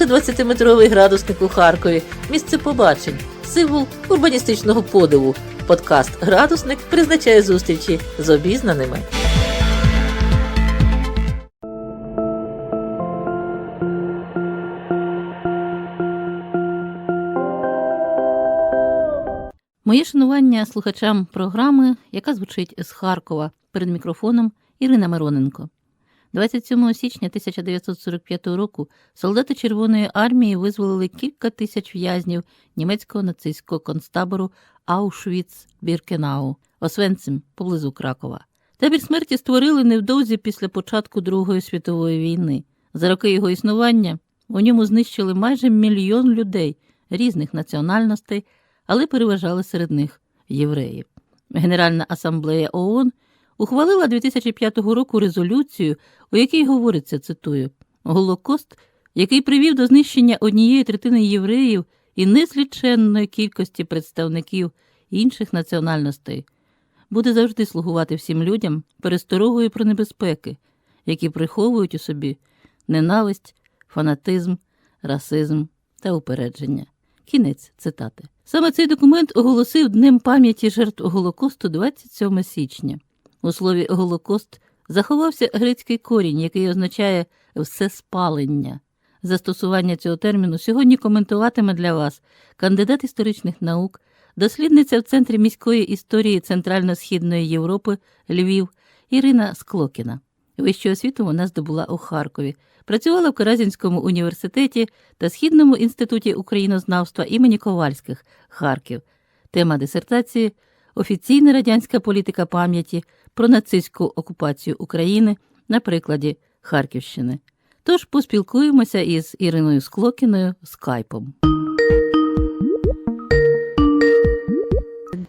майже 20-метровий градусник у Харкові, місце побачень, символ урбаністичного подиву. Подкаст Градусник призначає зустрічі з обізнаними. Моє шанування слухачам програми, яка звучить з Харкова перед мікрофоном Ірина Мироненко. 27 січня 1945 року солдати Червоної армії визволили кілька тисяч в'язнів німецького нацистського концтабору Аушвіц-Біркенау, Освенцим поблизу Кракова. Табір смерті створили невдовзі після початку Другої світової війни. За роки його існування у ньому знищили майже мільйон людей різних національностей, але переважали серед них євреїв. Генеральна асамблея ООН ухвалила 2005 року резолюцію, у якій говориться, цитую, Голокост, який привів до знищення однієї третини євреїв і незліченної кількості представників інших національностей, буде завжди слугувати всім людям пересторогою про небезпеки, які приховують у собі ненависть, фанатизм, расизм та упередження. Кінець цитати. Саме цей документ оголосив Днем пам'яті жертв Голокосту 27 січня. У слові Голокост заховався грецький корінь, який означає все спалення. Застосування цього терміну сьогодні коментуватиме для вас кандидат історичних наук, дослідниця в Центрі міської історії Центрально-Східної Європи Львів Ірина Склокіна. Вищу освіту вона здобула у Харкові, працювала в Каразінському університеті та Східному інституті українознавства імені Ковальських Харків. Тема дисертації Офіційна радянська політика пам'яті про нацистську окупацію України на прикладі Харківщини. Тож поспілкуємося із Іриною Склокіною скайпом.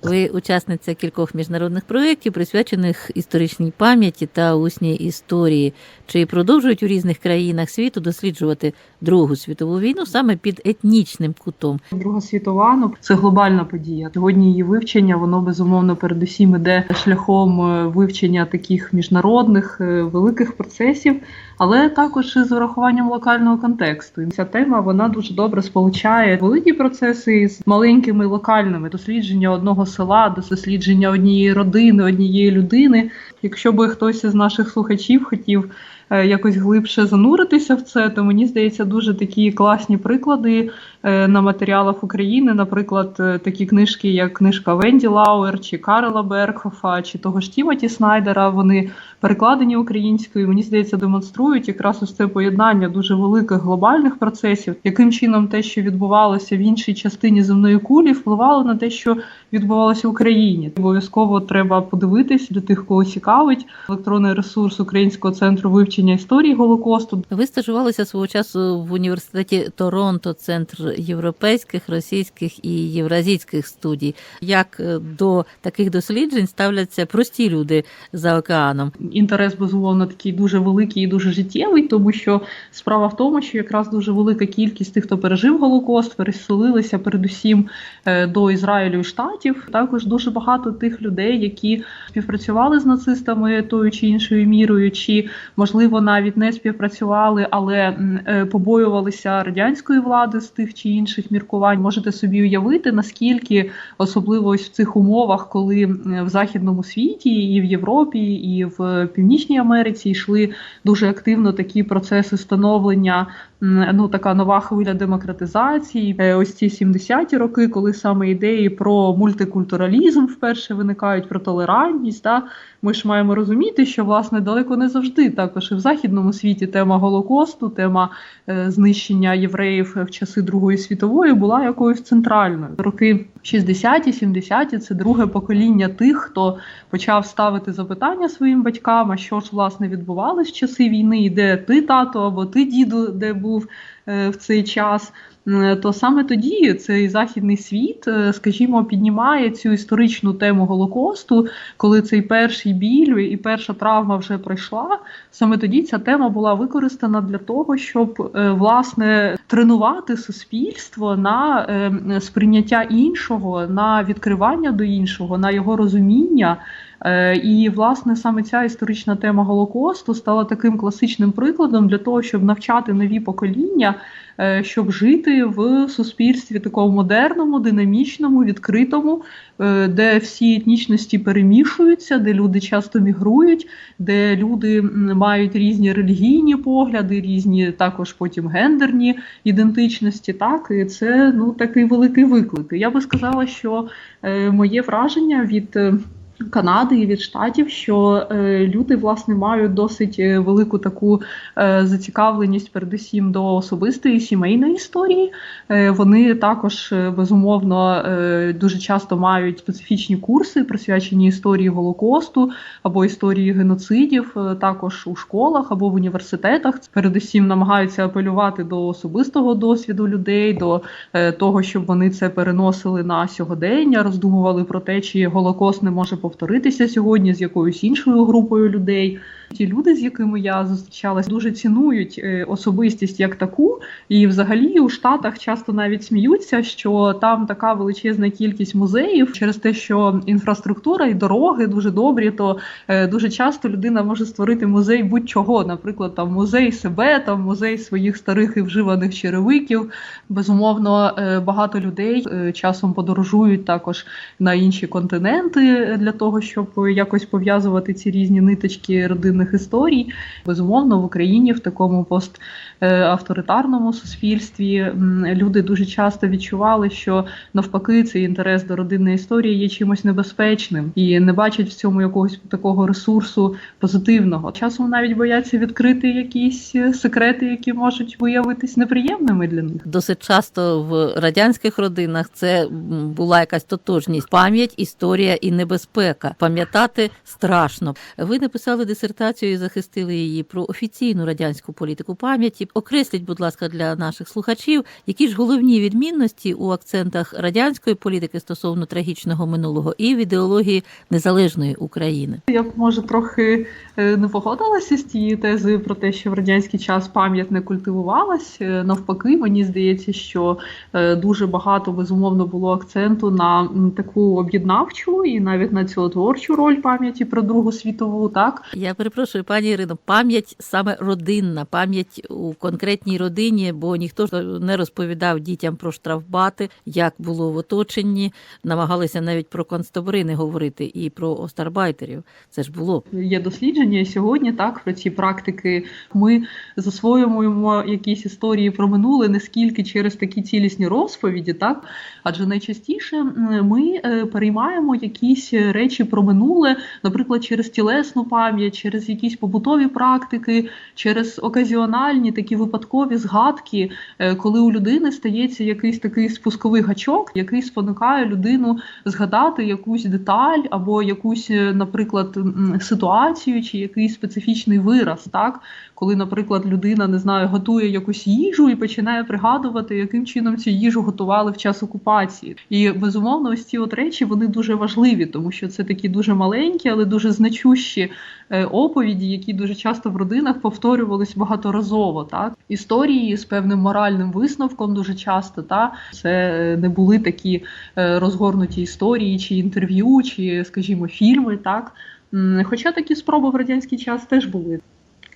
Ви учасниця кількох міжнародних проєктів, присвячених історичній пам'яті та усній історії, чи продовжують у різних країнах світу досліджувати Другу світову війну саме під етнічним кутом. Друга світова ну це глобальна подія. Сьогодні її вивчення воно безумовно передусім іде шляхом е, вивчення таких міжнародних е, великих процесів, але також із урахуванням локального контексту. І ця тема вона дуже добре сполучає великі процеси з маленькими локальними дослідження одного села, дослідження однієї родини, однієї людини. Якщо би хтось із наших слухачів хотів е, якось глибше зануритися в це, то мені здається дуже такі класні приклади е, на матеріалах України. Наприклад, е, такі книжки, як книжка Венді Лауер чи Карела Беркхофа, чи того ж Тімоті Снайдера. Вони перекладені українською. Мені здається, демонструють якраз ось це поєднання дуже великих глобальних процесів, яким чином те, що відбувалося в іншій частині земної кулі, впливало на те, що відбувалося в Україні. Обов'язково треба подивитись для тих, кого цікавить електронний ресурс Українського центру вивчення історії Голокосту. Ви стажувалися свого часу в університеті Торонто, центр європейських, російських і євразійських студій. Як е, до таких досліджень ставляться прості люди за океаном? Інтерес безумовно такий дуже великий і дуже життєвий, тому що справа в тому, що якраз дуже велика кількість тих, хто пережив Голокост, переселилися передусім е, до Ізраїлю і штатів. Також дуже багато тих людей, які співпрацювали з нацистами тою чи іншою мірою, чи можливо навіть не співпрацювали, але е, побоювалися радянської влади з тих чи інших міркувань. Можете собі уявити, наскільки особливо ось в цих умовах, коли в західному світі, і в Європі, і в Північній Америці йшли дуже активно такі процеси становлення. Ну, така нова хвиля демократизації. Е, Ось ці 70-ті роки, коли саме ідеї про мультикультуралізм вперше виникають, про толерантність. Да? Ми ж маємо розуміти, що власне далеко не завжди також і в західному світі тема голокосту, тема е, знищення євреїв в часи Другої світової була якоюсь центральною. Роки 60-ті, 70-ті – це друге покоління тих, хто почав ставити запитання своїм батькам, а що ж власне відбувалось в часи війни, і де ти тато або ти діду, де був е, в цей час. То саме тоді цей західний світ, е, скажімо, піднімає цю історичну тему голокосту, коли цей перший біль і перша травма вже пройшла. Саме тоді ця тема була використана для того, щоб е, власне тренувати суспільство на сприйняття іншого, на відкривання до іншого, на його розуміння. Е, І, власне, саме ця історична тема Голокосту стала таким класичним прикладом для того, щоб навчати нові покоління, е, щоб жити в суспільстві такому модерному, динамічному, відкритому, е, де всі етнічності перемішуються, де люди часто мігрують, де люди мають різні релігійні погляди, різні також потім гендерні ідентичності. Так, і це ну такий великий виклик. Я би сказала, що моє враження від. Канади і від штатів, що е, люди власне мають досить е, велику таку е, зацікавленість, передусім до особистої сімейної історії. Е, вони також е, безумовно е, дуже часто мають специфічні курси, присвячені історії Голокосту або історії геноцидів, е, також у школах або в університетах. Передусім намагаються апелювати до особистого досвіду людей, до е, того, щоб вони це переносили на сьогодення, роздумували про те, чи Голокост не може повторитися сьогодні з якоюсь іншою групою людей. Ті люди, з якими я зустрічалась, дуже цінують е, особистість як таку, і взагалі у Штатах часто навіть сміються, що там така величезна кількість музеїв. Через те, що інфраструктура і дороги дуже добрі, то е, дуже часто людина може створити музей будь-чого, наприклад, там музей себе, там музей своїх старих і вживаних черевиків. Безумовно, е, багато людей часом подорожують також на інші континенти для того, щоб якось пов'язувати ці різні ниточки родинних історій. Безумовно, в Україні в такому поставторитарному суспільстві люди дуже часто відчували, що навпаки цей інтерес до родинної історії є чимось небезпечним і не бачать в цьому якогось такого ресурсу позитивного. Часом навіть бояться відкрити якісь е, секрети, які можуть виявитись неприємними для них. Досить часто в радянських родинах це була якась тотожність. Пам'ять, історія і небезпека. Пам'ятати страшно. Ви написали дисертацію і захистили її про офіційну радянську політику пам'яті. Окресліть, будь ласка, для наших слухачів, які ж головні відмінності у акцентах радянської політики стосовно трагічного минулого і в ідеології незалежної України. Я можу трохи не погодилася з тією тезою про те, що в радянський час пам'ять не культивувалась. Е, Навпаки, мені здається, що е, дуже багато безумовно було акценту на таку об'єднавчу і навіть на цілотворчу роль пам'яті про Другу світову. Так Я перепрошую, пані Ірино, пам'ять саме родинна, пам'ять у конкретній родині, бо ніхто ж не розповідав дітям про штрафбати, як було в оточенні, намагалися навіть про концтабори не говорити і про остарбайтерів. Це ж було. є дослідження і сьогодні. Так про ці практики ми засвоюємо якісь історії про минуле не скільки через такі цілісні розповіді, так адже найчастіше ми е, переймаємо якісь речі про минуле, наприклад, через тілесну пам'ять, через якісь побутові практики, через оказіональні такі випадкові згадки, е, коли у людини стається якийсь такий спусковий гачок, який спонукає людину згадати якусь деталь або якусь, е, наприклад, ситуацію чи якийсь специфічний вираз, так коли, наприклад, людина не знаю, готує якусь їжу і починає пригадувати, яким чином цю їжу готували в час окупації. І безумовно, ось ці от речі вони дуже важливі, тому що це такі дуже маленькі, але дуже значущі е, оповіді, які дуже часто в родинах повторювались багаторазово. Так історії з певним моральним висновком дуже часто. Та це е, не були такі е, розгорнуті історії, чи інтерв'ю, чи, скажімо, фільми. Так хоча такі спроби в радянський час теж були.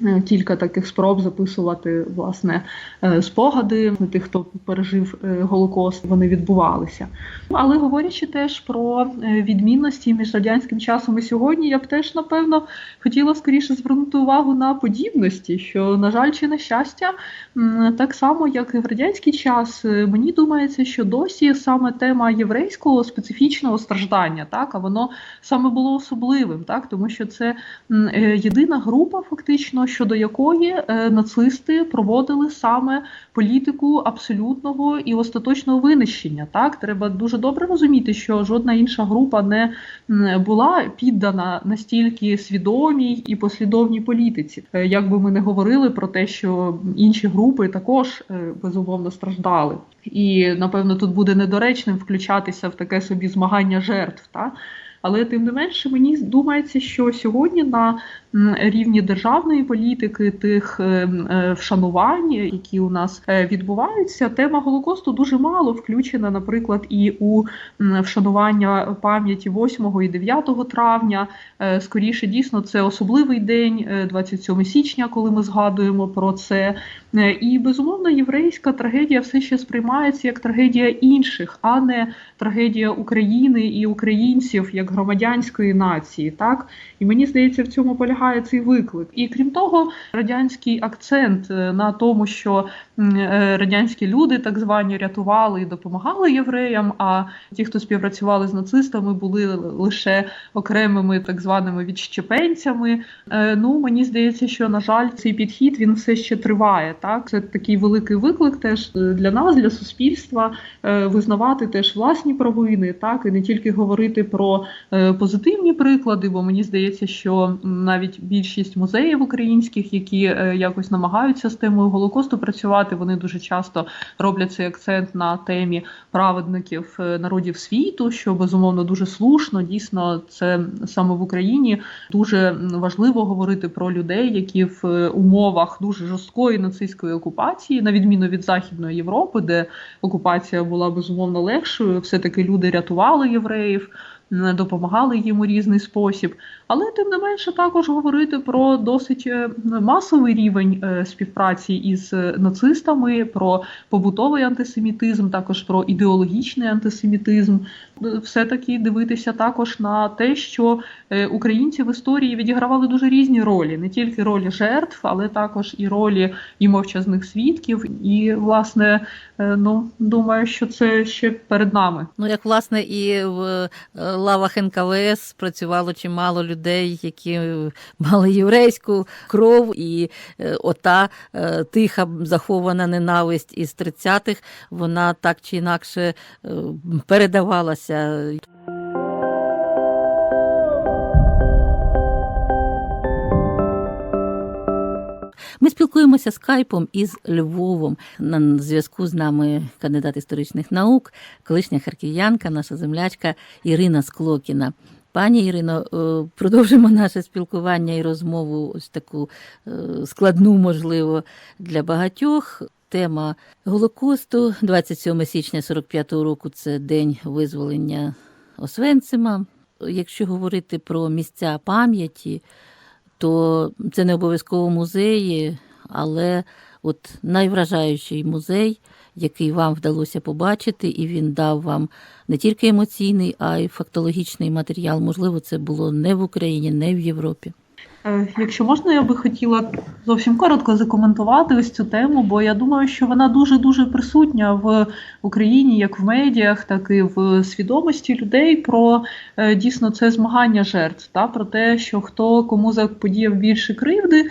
Е, Кілька таких спроб записувати власне е, спогади тих, хто пережив е, голокост, вони відбувалися. Але говорячи теж про відмінності між радянським часом і сьогодні, я б теж напевно хотіла скоріше звернути увагу на подібності, що на жаль чи на щастя, так само як і в радянський час, мені думається, що досі саме тема єврейського специфічного страждання, так а воно саме було особливим, так тому що це єдина група, фактично, щодо якої е, нацисти проводили саме політику абсолютного і остаточного винищення. Так, треба дуже добре розуміти, що жодна інша група не була піддана настільки свідомій і послідовній політиці. Е, Як би ми не говорили про те, що інші групи також е, безумовно страждали. І напевно тут буде недоречним включатися в таке собі змагання жертв. Та? Але тим не менше, мені думається, що сьогодні на рівні державної політики, тих е, е, вшанувань, які у нас е, відбуваються, тема голокосту дуже мало включена, наприклад, і у вшанування пам'яті 8 і 9 травня. Скоріше, дійсно, це особливий день, е, 27 січня, коли ми згадуємо про це. І безумовно, єврейська трагедія все ще сприймається як трагедія інших, а не трагедія України і українців як громадянської нації. Так і мені здається, в цьому полягає цей виклик. І крім того, радянський акцент е, на тому, що е, радянські люди, так звані, рятували і допомагали євреям. А ті, хто співпрацювали з нацистами, були лише окремими так званими відщепенцями. Е, Ну мені здається, що на жаль, цей підхід він все ще триває. Так, це такий великий виклик теж для нас, для суспільства, визнавати теж власні провини, так і не тільки говорити про позитивні приклади, бо мені здається, що м, навіть більшість музеїв українських, які е, якось намагаються з темою голокосту працювати, вони дуже часто роблять цей акцент на темі праведників е, народів світу, що безумовно дуже слушно. Дійсно, це саме в Україні дуже важливо говорити про людей, які в е, умовах дуже жорсткої нацистської окупації, на відміну від Західної Європи, де окупація була безумовно легшою, все таки люди рятували євреїв. М, Допомагали їм у різний спосіб, але тим не менше також говорити про досить е, масовий рівень е, співпраці із е, нацистами, про побутовий антисемітизм, також про ідеологічний антисемітизм. Е, Все-таки дивитися також на те, що українці в історії відігравали дуже різні ролі, не тільки ролі жертв, але також і ролі і мовчазних свідків. І, власне, ну думаю, що це ще перед нами. Ну, як власне і в лавах НКВС працювало чимало людей, які е, мали єврейську кров, і е, ота е, тиха захована ненависть із 30-х, вона так чи інакше передавалася. Ми спілкуємося скайпом із Львовом. На зв'язку з нами кандидат історичних наук, колишня харків'янка, наша землячка Ірина Склокіна. Пані Ірино, е, продовжимо наше спілкування і розмову, ось таку е, складну, можливо, для багатьох. Тема Голокосту, 27 січня 45-го року, це день визволення Освенцима. Якщо говорити про місця пам'яті, то це не обов'язково музеї, але от найвражаючий музей, який вам вдалося побачити, і він дав вам не тільки емоційний, а й фактологічний матеріал. Можливо, це було не в Україні, не в Європі. Е, Якщо можна, я би хотіла зовсім коротко закоментувати ось цю тему, бо я думаю, що вона дуже дуже присутня в Україні, як в медіях, так і в свідомості людей про е, дійсно це змагання жертв, та про те, що хто кому заподіяв більше кривди.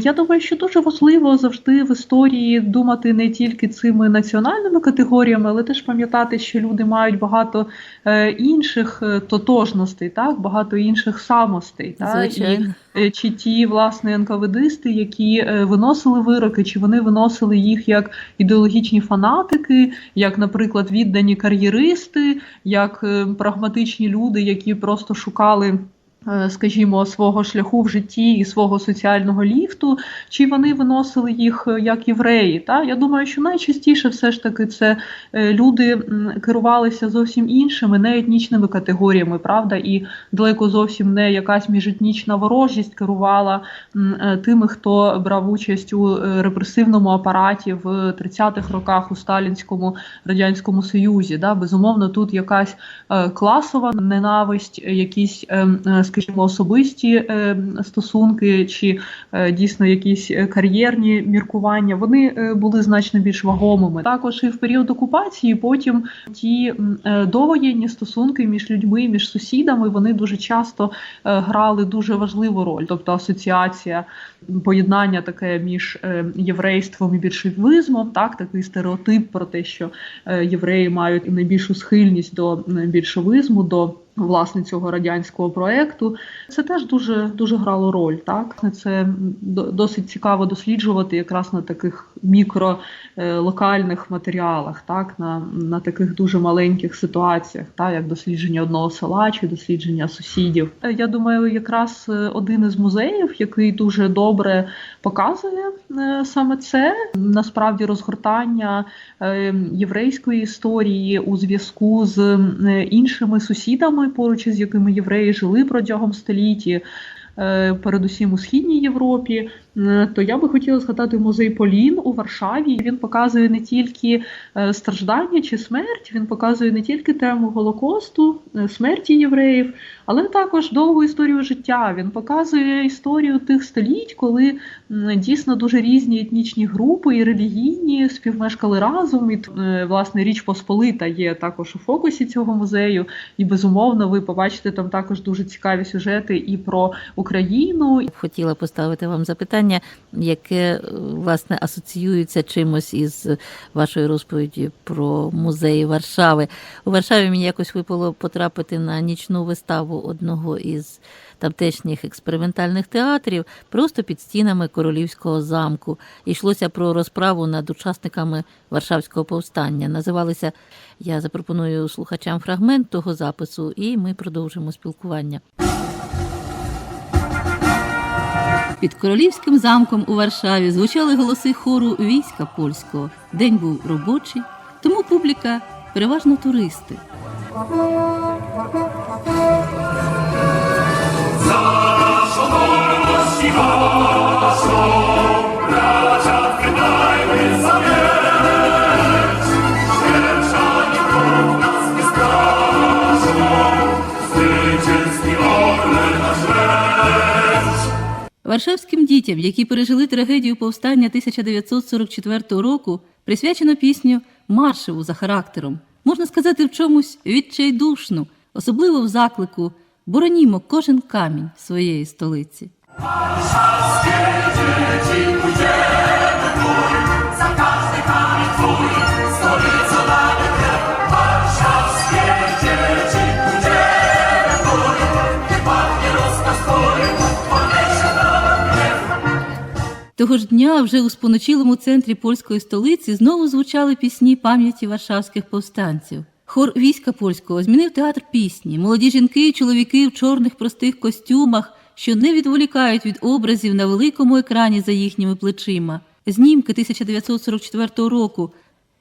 Я думаю, що дуже важливо завжди в історії думати не тільки цими національними категоріями, але теж пам'ятати, що люди мають багато е, інших е, тотожностей, так багато інших самостей. Та, і е, чи ті власне НКВДисти, які виносили вироки, чи вони виносили їх як ідеологічні фанатики, як, наприклад, віддані кар'єристи, як прагматичні люди, які просто шукали. Е, Скажімо, свого шляху в житті і свого соціального ліфту, чи вони виносили їх е, як євреї? Та я думаю, що найчастіше все ж таки це е, люди керувалися зовсім іншими, не етнічними категоріями, правда, і далеко зовсім не якась міжетнічна ворожість керувала тими, хто брав участь у репресивному апараті в 30-х роках у Сталінському радянському Союзі. Да? Безумовно, тут якась класова ненависть, якісь, е, е, скажімо, особисті е, стосунки чи е, дійсно якісь е, кар'єрні міркування. Вони були значно більш вагомими. Також і в період окупації, потім ті довоєнні стосунки між людьми, між сусідами, вони дуже часто грали дуже важливу роль, тобто асоціація, поєднання таке між єврейством і більшовизмом, так такий стереотип про те, що євреї мають найбільшу схильність до більшовизму, до власне цього радянського проекту. Це теж дуже дуже грало роль. Так це досить цікаво досліджувати якраз на таких мікро е, матеріалах, так на, на таких дуже маленьких ситуаціях, так як дослідження одного села чи дослідження сусідів. Я думаю, якраз е, один із музеїв, який дуже добре показує е, саме це, насправді розгортання єврейської історії у зв'язку з іншими сусідами, поруч із якими євреї жили протягом столітті. Е, Передусім у східній Європі, Е, то я би хотіла згадати музей Полін у Варшаві. Він показує не тільки е, страждання чи смерть, він показує не тільки тему Голокосту, смерті євреїв, але також довгу історію життя. Він показує історію тих століть, коли дійсно дуже різні етнічні групи і релігійні співмешкали разом. І власне Річ Посполита є також у фокусі цього музею. І безумовно, ви побачите там також дуже цікаві сюжети і про Хотіла поставити вам запитання, яке е, власне асоціюється чимось із вашої розповіді про музеї Варшави. У Варшаві мені якось випало потрапити на нічну виставу одного із тамтешніх експериментальних театрів просто під стінами королівського замку. Йшлося про розправу над учасниками Варшавського повстання. Називалися я запропоную слухачам фрагмент того запису, і ми продовжимо спілкування. Під королівським замком у Варшаві звучали голоси хору війська польського. День був робочий, тому публіка переважно туристи. Варшавським дітям, які пережили трагедію повстання 1944 року, присвячено пісню Маршеву за характером. Можна сказати, в чомусь відчайдушну, особливо в заклику Боронімо кожен камінь своєї столиці. Того ж дня вже у споночілому центрі польської столиці знову звучали пісні пам'яті варшавських повстанців. Хор війська польського змінив театр пісні. Молоді жінки і чоловіки в чорних простих костюмах, що не відволікають від образів на великому екрані за їхніми плечима. Знімки 1944 року.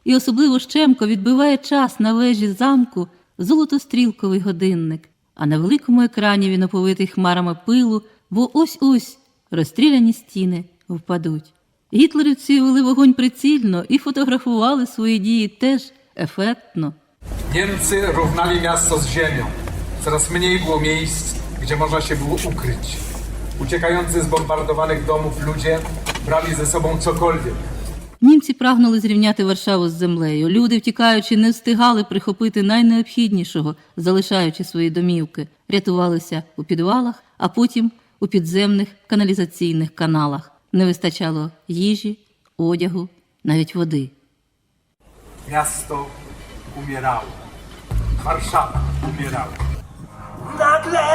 І особливо Щемко відбиває час на вежі замку золотострілковий годинник. А на великому екрані він оповитий хмарами пилу, бо ось-ось розстріляні стіни впадуть. Гітлерівці вели вогонь прицільно і фотографували свої дії теж ефектно. Niemcy równali miasto z ziemią. Coraz mniej było miejsc, gdzie można się było ukryć. Uciekający z bombardowanych domów ludzie brali ze sobą cokolwiek. Німці прагнули зрівняти Варшаву з землею. Люди, втікаючи, не встигали прихопити найнеобхіднішого, залишаючи свої домівки, рятувалися у підвалах, а потім у підземних каналізаційних каналах. Не вистачало їжі, одягу, навіть води. Miasto umierało. Warszawa umierała. Nagle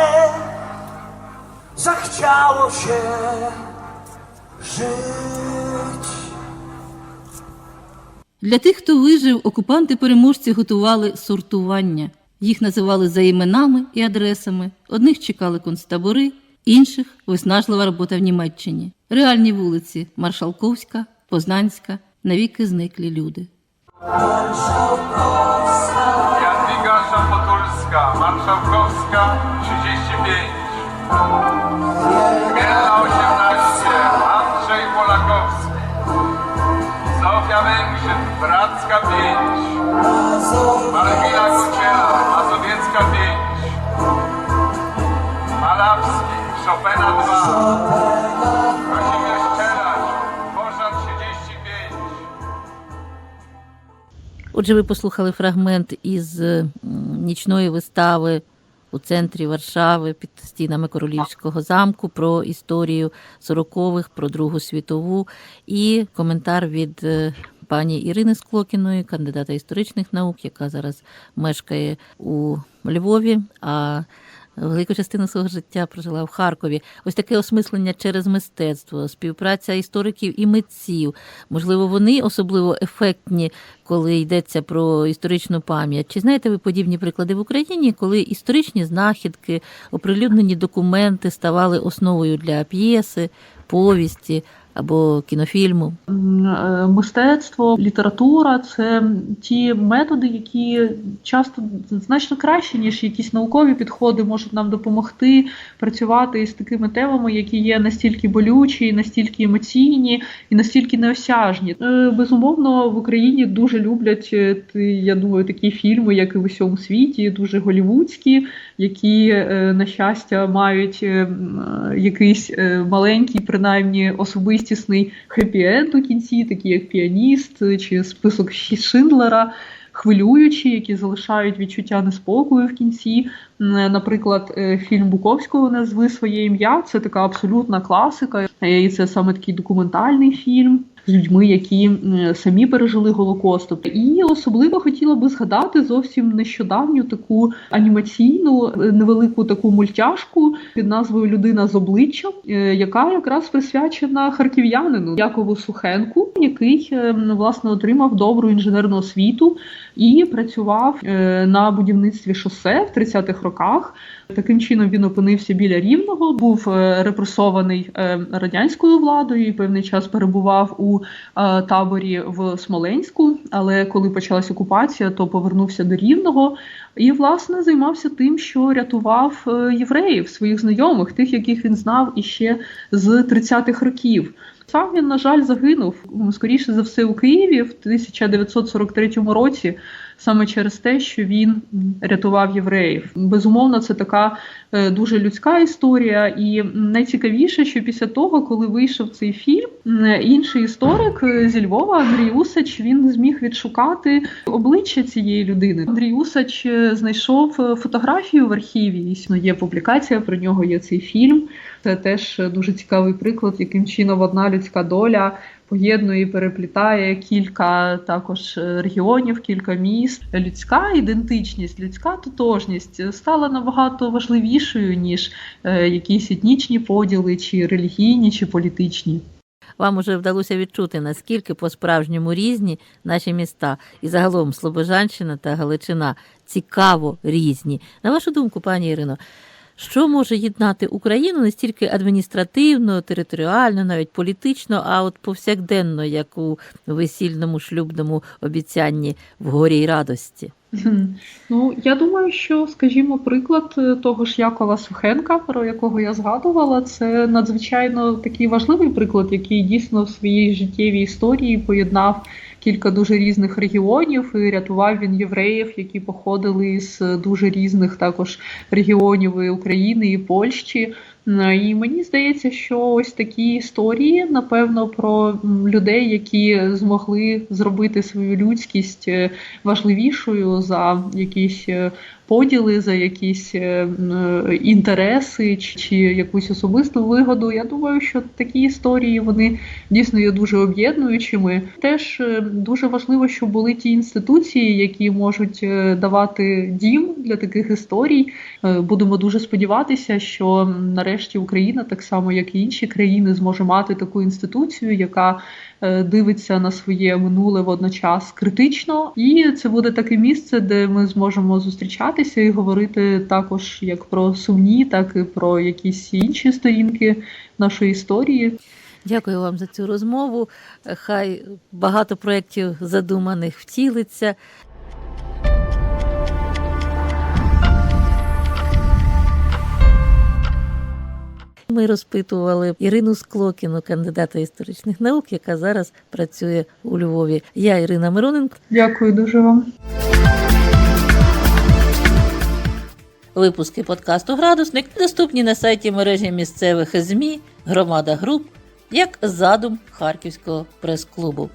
zachciało się żyć. Для тих, хто вижив, окупанти-переможці готували сортування. Їх називали за іменами і адресами. Одних чекали концтабори, інших виснажлива робота в Німеччині. Реальні вулиці Маршалковська, Познанська, навіки зниклі люди. Jadwiga Szapotulska, Marszałkowska 35. Mielna 18, Andrzej Polakowski. Zofia Węgrzyn, Bracka 5. Malwina Kociela, Chopina 2. Kazimierz Czelarz, Bożan 35. Отже, ви послухали фрагмент із нічної вистави у центрі Варшави під стінами Королівського замку про історію сорокових, про Другу світову і коментар від е, пані Ірини Склокіної, кандидата історичних наук, яка зараз мешкає у Львові. а Велику частину свого життя прожила в Харкові. Ось таке осмислення через мистецтво, співпраця істориків і митців. Можливо, вони особливо ефектні, коли йдеться про історичну пам'ять. Чи знаєте ви подібні приклади в Україні, коли історичні знахідки, оприлюднені документи ставали основою для п'єси, повісті або кінофільму? Е, Мистецтво, література це ті методи, які часто значно краще, ніж якісь наукові підходи, можуть нам допомогти працювати із такими темами, які є настільки болючі, настільки емоційні і настільки неосяжні. Е, Безумовно, в Україні дуже люблять, е, я думаю, такі фільми, як і в усьому світі, дуже голівудські, які, на щастя, мають е, м, е, якийсь маленький, принаймні особистісний хеппі-енд у кінці, такі як піаніст е, чи список Шиндлера. Хвилюючі, які залишають відчуття неспокою в кінці. Е, Наприклад, е, фільм Буковського назви своє ім'я. Це така абсолютна класика, Е, і це саме такий документальний фільм з людьми, які самі пережили Голокост. І особливо хотіла би згадати зовсім нещодавню таку анімаційну е, невелику таку мультяшку під назвою Людина з обличчям, е, яка якраз присвячена харків'янину Якову Сухенку, який е, власне отримав добру інженерну освіту і працював на будівництві шосе в 30-х роках. Таким чином він опинився біля рівного, був е, репресований е, радянською владою і певний час перебував у е, таборі в Смоленську. Але коли почалась окупація, то повернувся до рівного і власне займався тим, що рятував євреїв, своїх знайомих, тих, яких він знав іще з 30-х років. Сам він, на жаль, загинув скоріше за все у Києві в 1943 році, саме через те, що він рятував євреїв. Безумовно, це така е, дуже людська історія, і найцікавіше, що після того, коли вийшов цей фільм, інший історик е, зі Львова Андрій Усач він зміг відшукати обличчя цієї людини. Андрій Усач е, знайшов фотографію в архіві. Є публікація про нього, є цей фільм. Це теж дуже цікавий приклад, яким чином одна людська доля поєднує і переплітає кілька також е, регіонів, кілька міст. Людська ідентичність, людська тотожність стала набагато важливішою ніж е, якісь етнічні поділи, чи релігійні, чи політичні. Вам уже вдалося відчути, наскільки по-справжньому різні наші міста і загалом Слобожанщина та Галичина цікаво різні. На вашу думку, пані Ірино, що може єднати Україну не стільки адміністративно, територіально, навіть політично, а от повсякденно, як у весільному шлюбному обіцянні в горі й радості? Ну, я думаю, що, скажімо, приклад е, того ж Якова Сухенка, про якого я згадувала, це надзвичайно такий важливий приклад, який дійсно в своїй життєвій історії поєднав кілька дуже різних регіонів і рятував він євреїв, які походили з дуже різних також регіонів і України і Польщі. М, І мені здається, що ось такі історії, напевно, про людей, які змогли зробити свою людськість е, важливішою за якісь е, поділи, за якісь е, е, інтереси чи, якусь особисту вигоду. Я думаю, що такі історії вони дійсно є дуже об'єднуючими. Теж е, дуже важливо, щоб були ті інституції, які можуть е, давати дім для таких історій. Е, Будемо дуже сподіватися, що м, нарешті Україна, так само як і інші країни, зможе мати таку інституцію, яка е, дивиться на своє минуле водночас критично, і це буде таке місце, де ми зможемо зустрічатися і говорити також як про сумні, так і про якісь інші сторінки нашої історії. Дякую вам за цю розмову. Хай багато проєктів задуманих втілиться. Ми розпитували Ірину Склокіну, кандидата історичних наук, яка зараз працює у Львові. Я Ірина Мироненко. Дякую дуже вам. Випуски подкасту Градусник доступні на сайті мережі місцевих ЗМІ Громада Груп як задум Харківського прес-клубу.